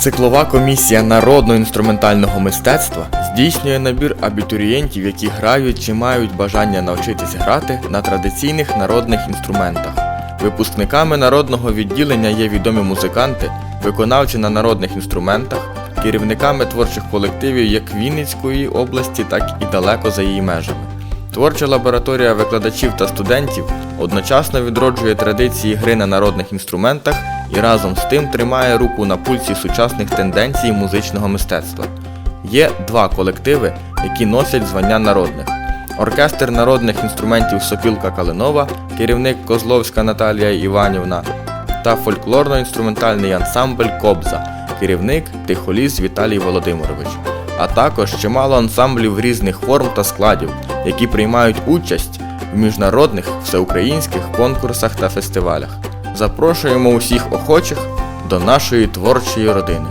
Циклова комісія народно-інструментального мистецтва здійснює набір абітурієнтів, які грають чи мають бажання навчитись грати на традиційних народних інструментах. Випускниками народного відділення є відомі музиканти, виконавці на народних інструментах, керівниками творчих колективів як Вінницької області, так і далеко за її межами. Творча лабораторія викладачів та студентів одночасно відроджує традиції гри на народних інструментах і разом з тим тримає руку на пульсі сучасних тенденцій музичного мистецтва. Є два колективи, які носять звання народних. Оркестр народних інструментів Сопілка Калинова, керівник Козловська Наталія Іванівна та фольклорно-інструментальний ансамбль Кобза, керівник Тихоліс Віталій Володимирович, а також чимало ансамблів різних форм та складів, які приймають участь в міжнародних всеукраїнських конкурсах та фестивалях. Запрошуємо усіх охочих до нашої творчої родини.